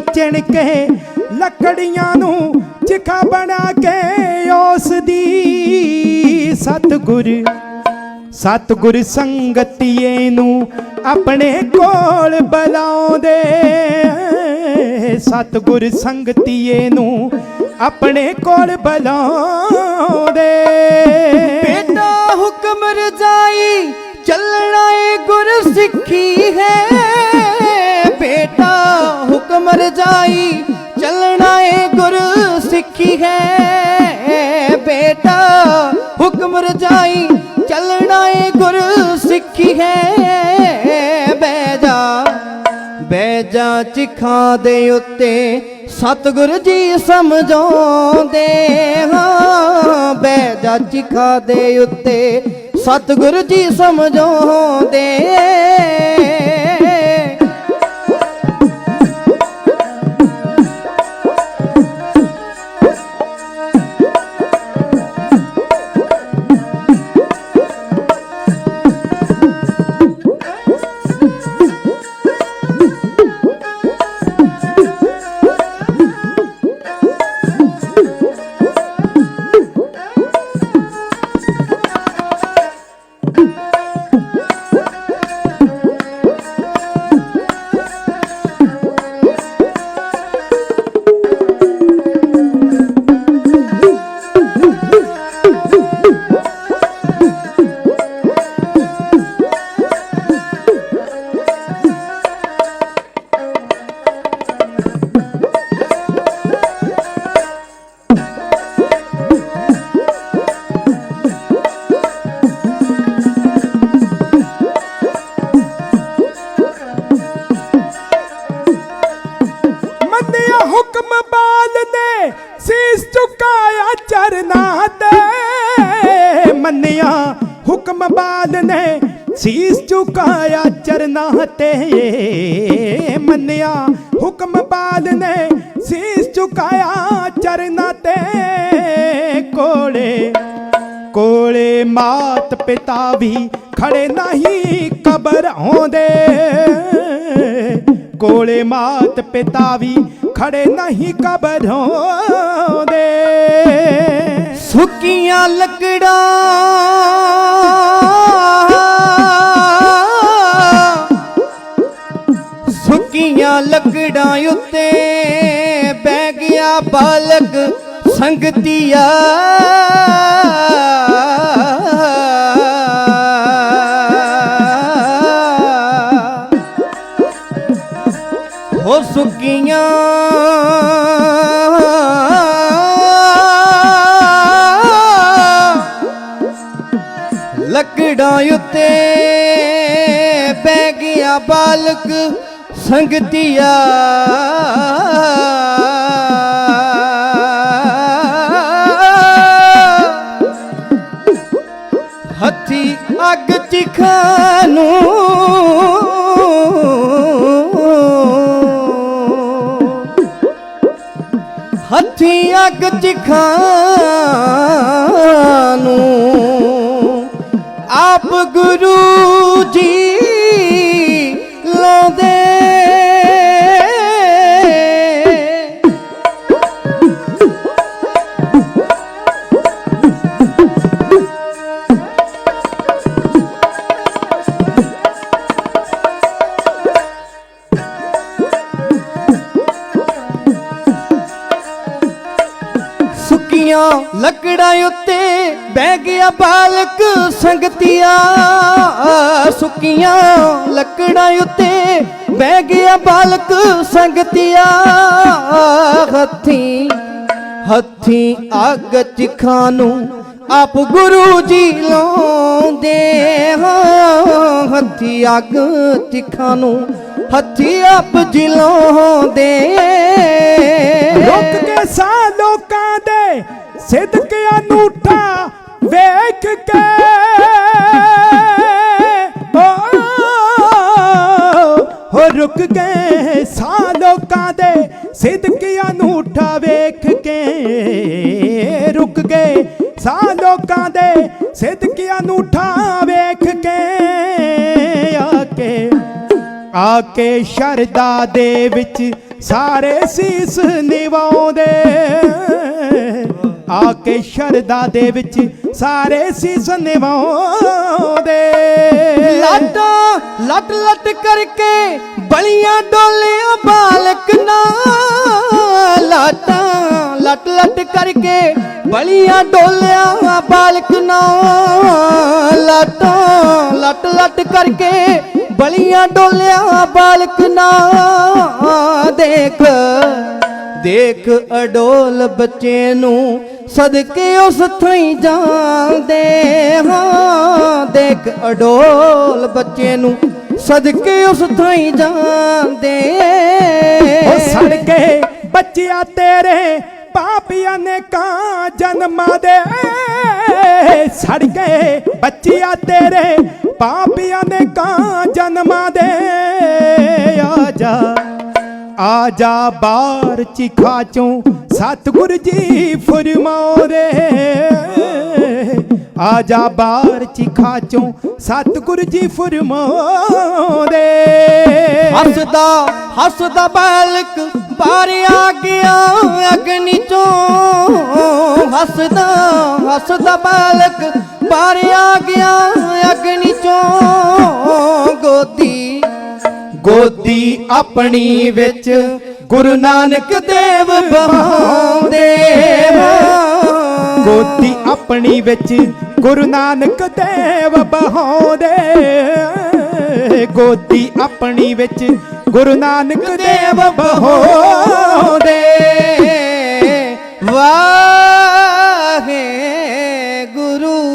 ਚਿਣ ਕੇ ਲੱਕੜੀਆਂ ਨੂੰ ਚਿਖਾ ਬਣਾ ਕੇ ਉਸ ਦੀ ਸਤਿਗੁਰ ਸਤਿਗੁਰ ਸੰਗਤੀਏ ਨੂੰ ਆਪਣੇ ਕੋਲ ਬੁਲਾਉਂਦੇ। ਸਤਿਗੁਰ ਸੰਗਤੀਏ ਨੂੰ ਆਪਣੇ ਕੋਲ ਬੁਲਾਉਂਦੇ। ਬੇਟਾ ਹੁਕਮ ਰਜਾਈ ਚੱਲਣਾ ਏ ਗੁਰ ਸਿੱਖੀ ਹੈ। ਰਜਾਈ ਚੱਲਣਾ ਏ ਗੁਰ ਸਿੱਖੀ ਹੈ। ਬੇਟਾ ਹੁਕਮ ਰਜਾਈ ਚੱਲਣਾ ਏ ਗੁਰ ਸਿੱਖੀ ਹੈ। ਬਹਿ ਜਾ ਬਹਿ ਜਾ ਚਿਖਾਂ ਦੇ ਉੱਤੇ ਸਤਿਗੁਰ ਜੀ ਸਮਝਾਉਂਦੇ ਹਾਂ। ਬਹਿ ਜਾ ਚਿਖਾਂ ਦੇ ਉੱਤੇ ਸਤਿਗੁਰ ਜੀ ਸਮਝਾਉਂਦੇ ਸੀਸ ਝੁਕਾਇਆ ਚਰਨਾਂ ਤੇ। ਮੰਨਿਆ ਹੁਕਮ ਬਾਲ ਨੇ ਸੀਸ ਝੁਕਾਇਆ ਚਰਨਾਂ ਤੇ। ਕੋਲੇ ਕੋਲੇ ਮਾਤ ਪਿਤਾ ਵੀ ਖੜੇ ਨਹੀਂ ਕਬਰ ਆਉਂਦੇ। ਕੋਲੇ ਮਾਤ ਪਿਤਾ ਵੀ ਖੜੇ ਨਹੀਂ ਕਬਰ ਆਉਂਦੇ। ਸੁੱਕੀਆਂ ਲੱਕੜਾਂ ਲੱਕੜਾਂ ਉੱਤੇ ਬਹਿ ਗਿਆ ਬਾਲਕ ਸੰਗਤੀਆ। ਹੋ ਸੁੱਕੀਆਂ ਲੱਕੜਾਂ ਉੱਤੇ ਬਹਿ ਗਿਆ ਬਾਲਕ ਸੰਗਤੀਆ। ਹੱਥੀ ਅੱਗ ਚਿਖਾਨੂੰ ਹੱਥੀ ਅੱਗ ਚਿਖਾਨੂੰ ਆਪ ਗੁਰੂ ਸੁੱਕੀਆਂ ਲੱਕੜਾਂ ਉੱਤੇ ਬਹਿ ਗਿਆ ਬਾਲਕ ਸੰਗਤੀਆ, ਸੁੱਕੀਆਂ ਲੱਕੜਾਂ ਉੱਤੇ ਬਹਿ ਗਿਆ ਬਾਲਕ ਸੰਗਤੀਆ। ਹੱਥੀ ਹੱਥੀ ਅੱਗ ਚਿਖਾਂ ਨੂੰ ਆਪ ਗੁਰੂ ਜੀ ਲਾਉਂਦੇ ਹਾਂ। ਹੱਥੀ ਅੱਗ ਚਿਖਾਂ ਨੂੰ ਹੱਥੀ ਆਪ ਜੀ ਲਾਉਂਦੇ। ਰੁਕ ਕੇ ਸਾ ਲੋਕਾਂ ਦੇ ਸਿਦਕ ਅਨੂਠਾ ਵੇਖ ਕੇ। ਓ, ਹੋ ਰੁਕ ਗਏ ਸਾ ਲੋਕਾਂ ਦੇ ਸਿੱਧਕ ਅਨੂਠਾ ਵੇਖ ਕੇ। ਰੁਕ ਗਏ ਸਾ ਲੋਕਾਂ ਦੇ ਸਿਦਕ ਅਨੂਠਾ ਵੇਖ ਕੇ। ਆ ਕੇ ਆ ਕੇ ਸ਼ਰਦਾ ਦੇ ਵਿੱਚ ਸਾਰੇ ਸੀਸ ਨਿਵਾਉਂਦੇ। ਆ ਕੇ ਸ਼ਰਦਾ ਦੇ ਵਿੱਚ ਸਾਰੇ ਸੀਸ ਨਿਵਾਉਂਦੇ ਲਾਟਾਂ, ਲੱਟ ਲੱਟ ਕਰਕੇ ਬਲੀਆਂ ਡੋਲਿਆਂ ਬਾਲਕ ਨਾ ਲਾਟਾਂ, ਲਟ, ਲੱਟ ਕਰਕੇ ਬਲੀਆਂ ਡੋਲਿਆਂ ਬਾਲਕ ਨਾ ਲਾਟਾਂ, ਲੱਟ ਲੱਟ ਕਰਕੇ ਬਲੀਆਂ ਡੋਲਿਆ ਬਾਲਕ ਨਾ ਦੇਖ। ਦੇਖ ਅਡੋਲ ਬੱਚੇ ਨੂੰ ਸਦਕੇ ਉਸ ਥਾਈ ਜਾਂਦੇ ਹਾਂ। ਦੇਖ ਅਡੋਲ ਬੱਚੇ ਨੂੰ ਸਦਕੇ ਉਸ ਥਾਈ ਜਾਂਦੇ। ਉਹ ਸੜਕੇ ਗਏ ਬੱਚਿਆ ਤੇਰੇ ਪਾਪੀਆਂ ਨੇ ਕਾਂ ਜਨਮਾਂ ਦੇ। ਸੜ ਗਏ ਬੱਚਿਆ ਤੇਰੇ ਪਾਪੀਆਂ ਨੇ ਕਾਂ ਜਨਮਾਂ ਦੇ। ਆ ਜਾ। ਆ ਜਾ ਬਾਹਰ ਚਿਖਾ ਚੋਂ ਸਤਿਗੁਰ ਜੀ ਫਰਮਾਉਂਦੇ। ਆ ਜਾ ਬਾਹਰ ਚਿਖਾ ਚੋਂ ਸਤਿਗੁਰ ਜੀ ਫਰਮਾਉਂਦੇ। ਹੱਸਦਾ ਹੱਸਦਾ ਬਾਲਕ ਬਾਹਰ ਆ ਗਿਆ ਅਗਨੀ ਚੋਂ। ਹੱਸਦਾ ਹੱਸਦਾ ਬਾਲਕ ਬਾਹਰ ਆ ਗਿਆ ਆਪਣੀ ਵਿੱਚ ਗੁਰੂ ਨਾਨਕ ਦੇਵ ਬਹਾਉਂਦੇ ਗੋਤੀ ਆਪਣੀ ਵਿੱਚ ਗੁਰੂ ਨਾਨਕ ਦੇਵ ਬਹਾਉਂਦੇ ਗੋਤੀ ਆਪਣੀ ਵਿੱਚ ਗੁਰੂ ਨਾਨਕ ਦੇਵ ਬਹਾਉਂਦੇ ਵਾਹੇ